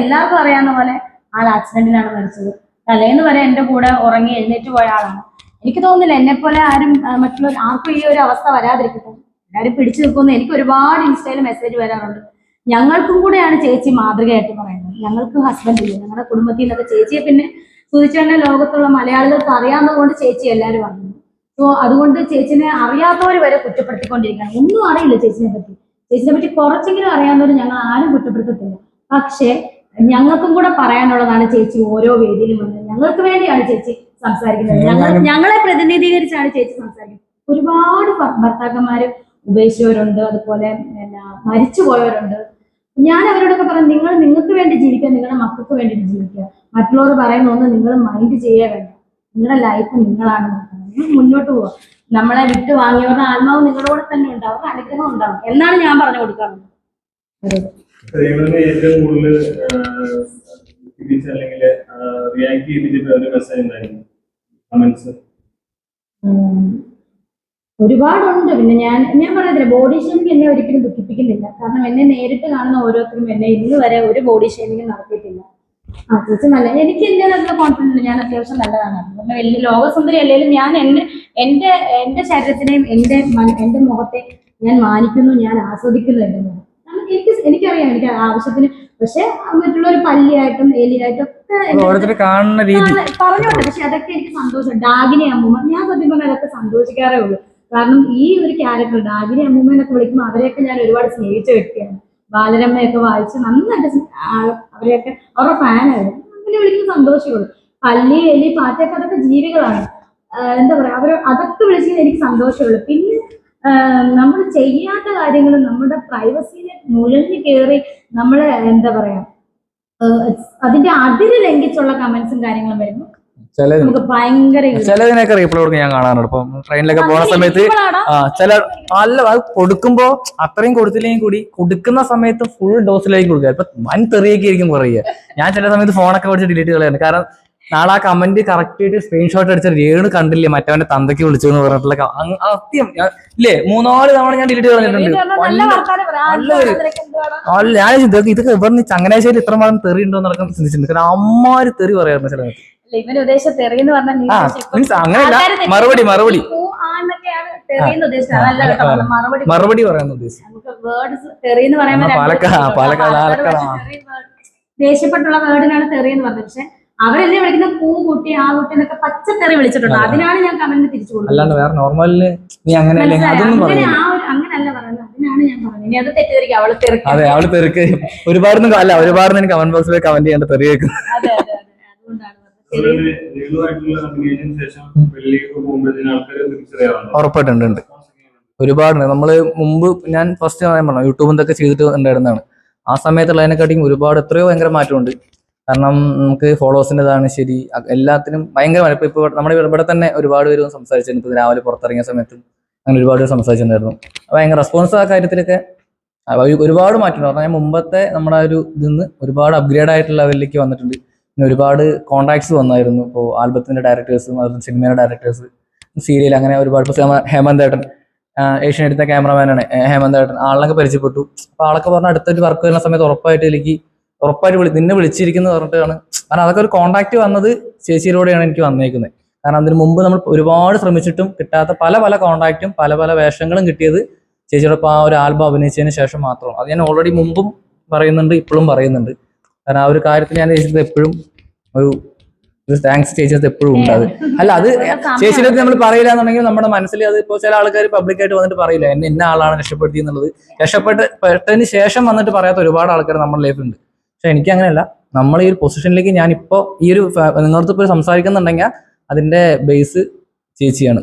എല്ലാവർക്കും അറിയാവുന്ന പോലെ ആൾ ആക്സിഡന്റിലാണ് മരിച്ചത്. തലേന്ന് വരെ എന്റെ കൂടെ ഉറങ്ങി എഴുന്നേറ്റ് പോയ ആളാണ്. എനിക്ക് തോന്നുന്നില്ല എന്നെ പോലെ ആരും മറ്റുള്ള ആർക്കും ഈ ഒരു അവസ്ഥ വരാതിരിക്കട്ടെ. എല്ലാവരും പിടിച്ചു നിൽക്കുന്നു എനിക്ക് ഒരുപാട് ഇൻസ്റ്റയിൽ മെസ്സേജ് വരാറുണ്ട്. ഞങ്ങൾക്കും കൂടെയാണ് ചേച്ചി മാതൃകയായിട്ട് പറയുന്നത്. ഞങ്ങൾക്ക് ഹസ്ബൻഡ് ഇല്ല. ഞങ്ങളുടെ കുടുംബത്തിൽ നിന്നൊക്കെ ചേച്ചിയെ പിന്നെ സുധിച്ചേണ്ട ലോകത്തുള്ള മലയാളികൾക്ക് അറിയാവുന്നത് കൊണ്ട് ചേച്ചി എല്ലാവരും പറഞ്ഞു സോ അതുകൊണ്ട് ചേച്ചിനെ അറിയാത്തവർ വരെ കുറ്റപ്പെടുത്തിക്കൊണ്ടിരിക്കുകയാണ്. ഒന്നും അറിയില്ല ചേച്ചിനെ പറ്റി. ചേച്ചിനെ പറ്റി കുറച്ചെങ്കിലും അറിയാവുന്നവർ ഞങ്ങൾ ആരും കുറ്റപ്പെടുത്തത്തില്ല. പക്ഷേ ഞങ്ങൾക്കും കൂടെ പറയാനുള്ളതാണ് ചേച്ചി ഓരോ വേദിയിലും വന്ന് ഞങ്ങൾക്ക് വേണ്ടിയാണ് ചേച്ചി സംസാരിക്കുന്നത്. ഞങ്ങൾ ഞങ്ങളെ പ്രതിനിധീകരിച്ചാണ് ചേച്ചി സംസാരിക്കുന്നത്. ഒരുപാട് ഭർത്താക്കന്മാര് ഉപേക്ഷിച്ചവരുണ്ട് അതുപോലെ പിന്നെ മരിച്ചു പോയവരുണ്ട് ഞാൻ അവരോടൊക്കെ പറഞ്ഞു നിങ്ങൾ നിങ്ങൾക്ക് വേണ്ടി ജീവിക്കുക നിങ്ങളുടെ മക്കൾക്ക് വേണ്ടിയിട്ട് ജീവിക്കുക. മറ്റുള്ളവർ പറയുന്ന ഒന്ന് നിങ്ങൾ മൈൻഡ് ചെയ്യേ വേണ്ട. നിങ്ങളുടെ ലൈഫ് നിങ്ങളാണ് നോക്കുന്നത്. മുന്നോട്ട് പോവുക. നമ്മളെ വിട്ട് വാങ്ങിയവരുടെ ആത്മാവ് നിങ്ങളോട് തന്നെ ഉണ്ടാവും അവരുടെ അനുഗ്രഹം ഉണ്ടാവും. എന്നാണ് ഞാൻ പറഞ്ഞു കൊടുക്കാറുള്ളത്. ഏറ്റവും അല്ലെങ്കിൽ റിയാക്ട് ചെയ്തിട്ട് ഒരു മെസ്സേജ് കമന്റ്സ്. ഒരുപാടുണ്ട്. പിന്നെ ഞാൻ ഞാൻ പറയത്തില്ല ബോഡി ഷേമിങ് എന്നെ ഒരിക്കലും ദുഃഖിപ്പിക്കുന്നില്ല. കാരണം എന്നെ നേരിട്ട് കാണുന്ന ഓരോരുത്തരും എന്നെ ഇന്ന് വരെ ഒരു ബോഡി ഷേമിങ് നടത്തിയിട്ടില്ല. ചേച്ചി നല്ല എനിക്ക് എന്റെ നല്ല കോൺഫിഡൻസ് ഞാൻ അത്യാവശ്യം നല്ലതാണ്. പിന്നെ വലിയ ലോകസുന്ദരി അല്ലെങ്കിലും ഞാൻ എന്നെ എന്റെ എന്റെ ശരീരത്തിനെയും എന്റെ എന്റെ മുഖത്തെ ഞാൻ മാനിക്കുന്നു ഞാൻ ആസ്വദിക്കുന്നു എന്റെ മുഖം എനിക്ക് എനിക്കറിയാം എനിക്ക് ആവശ്യത്തിന്. പക്ഷെ മറ്റുള്ളവർ പല്ലിയായിട്ടും എലിയായിട്ടും ഓരോരുത്തർ കാണുന്ന രീതി. പറഞ്ഞോട്ടെ. പക്ഷെ അതൊക്കെ എനിക്ക് സന്തോഷം. ഡാഗിനി അമ്മൂമ്മ. ഞാൻ സത്യം പറഞ്ഞാൽ അതൊക്കെ സന്തോഷിക്കാറേ ഉള്ളൂ. കാരണം ഈ ഒരു ക്യാരക്ടർ ഡാഗിനി അമ്മൂമ്മ എന്നൊക്കെ വിളിക്കുമ്പോൾ അവരെയൊക്കെ ഞാൻ ഒരുപാട് സ്നേഹിച്ച വ്യക്തിയാണ്. ബാലരമ്മയൊക്കെ വായിച്ച് നന്നായിട്ട് അവരെയൊക്കെ അവരുടെ ഫാനായിരുന്നു അങ്ങനെ വിളിക്കുന്ന സന്തോഷമുള്ളൂ. പല്ലി എലി പാറ്റൊക്കെ അതൊക്കെ ജീവികളാണ്. എന്താ പറയാ അവർ അതൊക്കെ വിളിച്ചത് എനിക്ക് സന്തോഷമുള്ളൂ. പിന്നെ നമ്മൾ ചെയ്യാത്ത കാര്യങ്ങൾ നമ്മുടെ പ്രൈവസിനെ നുഴഞ്ഞു കയറി നമ്മളെ എന്താ പറയാ അതിന്റെ അതിര് ലംഘിച്ചുള്ള കമന്റ്സും കാര്യങ്ങളും വരുന്നു. ചില നമുക്ക് ഭയങ്കര ചിലതിനൊക്കെ റീപ്ലൈ കൊടുക്കും ഞാൻ കാണാറുണ്ട്. ഇപ്പം ട്രെയിനിലൊക്കെ പോകുന്ന സമയത്ത് ചില നല്ല അത് കൊടുക്കുമ്പോ അത്രയും കൊടുത്തില്ലെങ്കിൽ കൂടി കൊടുക്കുന്ന സമയത്ത് ഫുൾ ഡോസിലേക്ക് കൊടുക്കുക. ഇപ്പൊ വൻ തെറിയൊക്കെ ആയിരിക്കും കുറയുക. ഞാൻ ചില സമയത്ത് ഫോണൊക്കെ പഠിച്ച് ഡിലീറ്റ് കളയാണ് കാരണം നാളെ ആ കമന്റ് കറക്റ്റ് ആയിട്ട് സ്ക്രീൻഷോട്ട് അടിച്ച രേണു കണ്ടില്ലേ? മറ്റവന്റെ തന്തയ്ക്ക് വിളിച്ചു എന്ന് പറഞ്ഞിട്ടുള്ള സത്യം ഇല്ലേ? മൂന്നാൽ തവണ ഞാൻ ഡിലീറ്റ് പറഞ്ഞിട്ടുണ്ട്. ഞാൻ ഇതൊക്കെ ഇതൊക്കെ ഇവർ ചങ്ങനാശ്ശേരി ഇത്ര മാത്രം തെറി ഉണ്ടോ എന്നൊക്കെ ചിന്തിച്ചിട്ടുണ്ട്. കാരണം അമ്മാര് തെറി പറയാറുണ്ട് ചില മീൻസ് അങ്ങനെയല്ല. മറുപടി മറുപടി. മറുപടി പറയാൻ ഉദ്ദേശിച്ചു. പാലക്കാട്. തെറി എന്ന് ദേഷ്യപ്പെട്ടുള്ള വേർഡിനാണ് തെറിയെന്ന് പറഞ്ഞത്. പക്ഷെ അവരെന്നെ വിളിക്കുന്ന പൂ കുട്ടി ആ കുട്ടി എന്നൊക്കെ പച്ചക്കറി വിളിച്ചിട്ടുണ്ട്. അതിനാണ് ഞാൻ കമന്റ് തിരിച്ചു കൊടുക്കുന്നത് അല്ലാണ്ട് വേറെ നോർമലിന് നീ അങ്ങനെ? അതൊന്നും അങ്ങനെ പറയുന്നില്ല ആ ഒരു അങ്ങനല്ല പറയുന്നത്. അതിനാണ് ഞാൻ പറഞ്ഞത്. ഇനി അത് തെറ്റിദ്ധരിക്കും. അവൾ തെറിക്കും. അതെ അവൾ തെറിക്ക്. ഒരുപാടൊന്നും അല്ല ഒരുപാട് എനിക്ക് കമന്റ് ബോക്സിൽ കമന്റ് ചെയ്യേണ്ട തെറിയേക്കും അതെ അതെ അതെ. അതുകൊണ്ടാണ് ഉറപ്പായിട്ടുണ്ട് ഒരുപാടുണ്ട്. ഒരുപാട് നമ്മൾ മുമ്പ് ഞാൻ ഫസ്റ്റ് പറയാൻ പറഞ്ഞു യൂട്യൂബിൽ നിന്നൊക്കെ ചെയ്തിട്ട് ഉണ്ടായിരുന്നതാണ്. ആ സമയത്തുള്ളതിനെക്കാട്ടിയും ഒരുപാട് എത്രയോ ഭയങ്കര മാറ്റമുണ്ട്. കാരണം നമുക്ക് ഫോളോവേഴ്സിന്റെതാണ് ശരി. അ- എല്ലാത്തിനും ഭയങ്കര മഴ ഇപ്പൊ ഇപ്പൊ നമ്മുടെ ഇവിടെ തന്നെ ഒരുപാട് പേര് വന്ന് സംസാരിച്ചിട്ടുണ്ട് ഇപ്പൊ രാവിലെ പുറത്തിറങ്ങിയ സമയത്തും അങ്ങനെ ഒരുപാട് പേര് സംസാരിച്ചിട്ടുണ്ടായിരുന്നു ഭയങ്കര റെസ്പോൺസ് ആ കാര്യത്തിലൊക്കെ ഒരുപാട് മാറ്റം പറഞ്ഞാൽ മുമ്പത്തെ നമ്മുടെ ഒരു ഇതിൽ നിന്ന് ഒരുപാട് അപ്ഗ്രേഡ് ആയിട്ടുള്ള ലെവലിലേക്ക് വന്നിട്ടുണ്ട്. പിന്നെ ഒരുപാട് കോൺടാക്ട്സ് വന്നായിരുന്നു. ഇപ്പോൾ ആൽബത്തിന്റെ ഡയറക്ടേഴ്സും അതുപോലെ സിനിമയുടെ ഡയറക്ടേഴ്സ് സീരിയൽ അങ്ങനെ ഒരുപാട്. ഹേമന്ത് ഏട്ടൻ ഏഷ്യൻ എടുത്ത ക്യാമറമാനാണ് ഹേമന്ത് ഏട്ടൻ ആളിനൊക്കെ പരിചയപ്പെട്ടു. അപ്പോൾ ആളൊക്കെ പറഞ്ഞ അടുത്തൊരു വർക്ക് വരുന്ന സമയത്ത് ഉറപ്പായിട്ട് എനിക്ക് ഉറപ്പായിട്ട് വിളി നിന്നെ വിളിച്ചിരിക്കുന്നത് പറഞ്ഞിട്ടാണ്. കാരണം അതൊക്കെ ഒരു കോണ്ടാക്ട് വന്നത് ചേച്ചിയിലൂടെയാണ് എനിക്ക് വന്നേക്കുന്നത്. കാരണം അതിന് മുമ്പ് നമ്മൾ ഒരുപാട് ശ്രമിച്ചിട്ടും കിട്ടാത്ത പല പല കോണ്ടാക്റ്റും പല പല വേഷങ്ങളും കിട്ടിയത് ചേച്ചിയോടൊപ്പം ആ ഒരു ആൽബം അഭിനയിച്ചതിന് ശേഷം മാത്രം അത് ഞാൻ ഓൾറെഡി മുമ്പും പറയുന്നുണ്ട് ഇപ്പോഴും പറയുന്നുണ്ട്. കാരണം ആ ഒരു കാര്യത്തിൽ ഞാൻ ചേച്ചി എപ്പോഴും ഒരു താങ്ക്സ് ചേച്ചിയത് എപ്പോഴും ഉണ്ട് അത്. അല്ല അത് ചേച്ചിയുടെ നമ്മൾ പറയില്ല എന്നുണ്ടെങ്കിൽ നമ്മുടെ മനസ്സിൽ അത് ഇപ്പോൾ ചില ആൾക്കാർ പബ്ലിക്കായിട്ട് വന്നിട്ട് പറയില്ല. എന്നെ ഇന്ന ആളാണ് രക്ഷപ്പെടുത്തി എന്നുള്ളത് രക്ഷപ്പെട്ട് പെട്ടതിന് ശേഷം വന്നിട്ട് പറയാത്ത ഒരുപാട് ആൾക്കാർ നമ്മുടെ ലൈഫിലുണ്ട് പക്ഷെ എനിക്ക് അങ്ങനെയല്ല നമ്മൾ ഈ ഒരു പൊസിഷനിലേക്ക് ഞാൻ ഇപ്പോൾ ഈ ഒരു നിങ്ങളടുത്ത് നിങ്ങളുടെ ഇപ്പോൾ സംസാരിക്കുന്നുണ്ടെങ്കിൽ അതിന്റെ ബേസ് ചേച്ചിയാണ്.